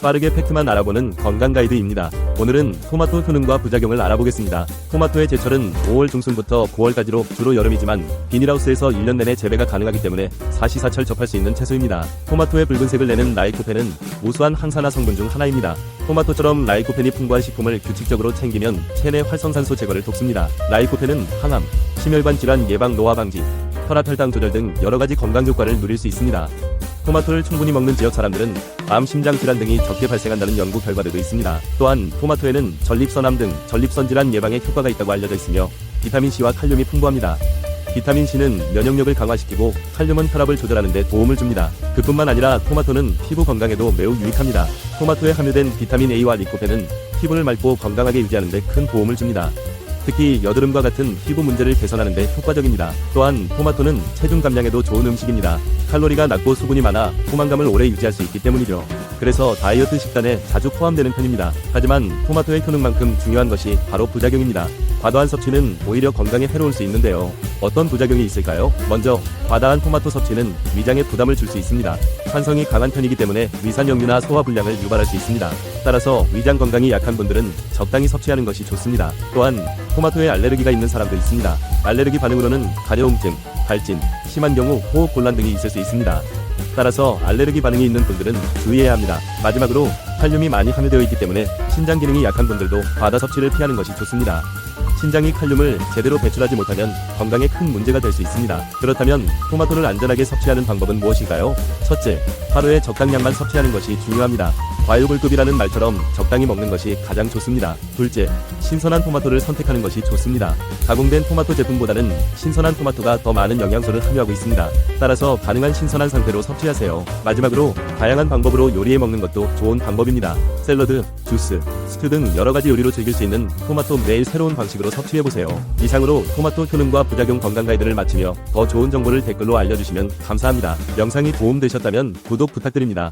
빠르게 팩트만 알아보는 건강 가이드입니다. 오늘은 토마토 효능과 부작용을 알아보겠습니다. 토마토의 제철은 5월 중순부터 9월까지로 주로 여름이지만 비닐하우스에서 1년 내내 재배가 가능하기 때문에 사시사철 접할 수 있는 채소입니다. 토마토의 붉은색을 내는 라이코펜은 우수한 항산화 성분 중 하나입니다. 토마토처럼 라이코펜이 풍부한 식품을 규칙적으로 챙기면 체내 활성산소 제거를 돕습니다. 라이코펜은 항암, 심혈관 질환 예방 노화 방지, 혈압 혈당 조절 등 여러 가지 건강 효과를 누릴 수 있습니다. 토마토를 충분히 먹는 지역 사람들은 암, 심장 질환 등이 적게 발생한다는 연구 결과들도 있습니다. 또한 토마토에는 전립선암 등 전립선 질환 예방에 효과가 있다고 알려져 있으며 비타민 C와 칼륨이 풍부합니다. 비타민 C는 면역력을 강화시키고 칼륨은 혈압을 조절하는 데 도움을 줍니다. 그뿐만 아니라 토마토는 피부 건강에도 매우 유익합니다. 토마토에 함유된 비타민 A와 리코펜은 피부를 맑고 건강하게 유지하는 데 큰 도움을 줍니다. 특히 여드름과 같은 피부 문제를 개선하는 데 효과적입니다. 또한 토마토는 체중 감량에도 좋은 음식입니다. 칼로리가 낮고 수분이 많아 포만감을 오래 유지할 수 있기 때문이죠. 그래서 다이어트 식단에 자주 포함되는 편입니다. 하지만 토마토의 효능만큼 중요한 것이 바로 부작용입니다. 과도한 섭취는 오히려 건강에 해로울 수 있는데요. 어떤 부작용이 있을까요? 먼저 과다한 토마토 섭취는 위장에 부담을 줄 수 있습니다. 산성이 강한 편이기 때문에 위산역류나 소화 불량을 유발할 수 있습니다. 따라서 위장 건강이 약한 분들은 적당히 섭취하는 것이 좋습니다. 또한 토마토에 알레르기가 있는 사람도 있습니다. 알레르기 반응으로는 가려움증, 발진, 심한 경우 호흡 곤란 등이 있을 수 있습니다. 따라서 알레르기 반응이 있는 분들은 주의해야 합니다. 마지막으로 칼륨이 많이 함유되어 있기 때문에 신장 기능이 약한 분들도 과다 섭취를 피하는 것이 좋습니다. 신장이 칼륨을 제대로 배출하지 못하면 건강에 큰 문제가 될 수 있습니다. 그렇다면 토마토를 안전하게 섭취하는 방법은 무엇일까요? 첫째, 하루에 적당량만 섭취하는 것이 중요합니다. 과일불급이라는 말처럼 적당히 먹는 것이 가장 좋습니다. 둘째, 신선한 토마토를 선택하는 것이 좋습니다. 가공된 토마토 제품보다는 신선한 토마토가 더 많은 영양소를 함유하고 있습니다. 따라서 가능한 신선한 상태로 섭취하세요. 마지막으로 다양한 방법으로 요리해 먹는 것도 좋은 방법입니다. 샐러드, 주스, 스튜 등 여러 가지 요리로 즐길 수 있는 토마토 매일 새로운 방식으로 섭취해 보세요. 이상으로 토마토 효능과 부작용 건강 가이드를 마치며 더 좋은 정보를 댓글로 알려주시면 감사합니다. 영상이 도움되셨다면 구독 부탁드립니다.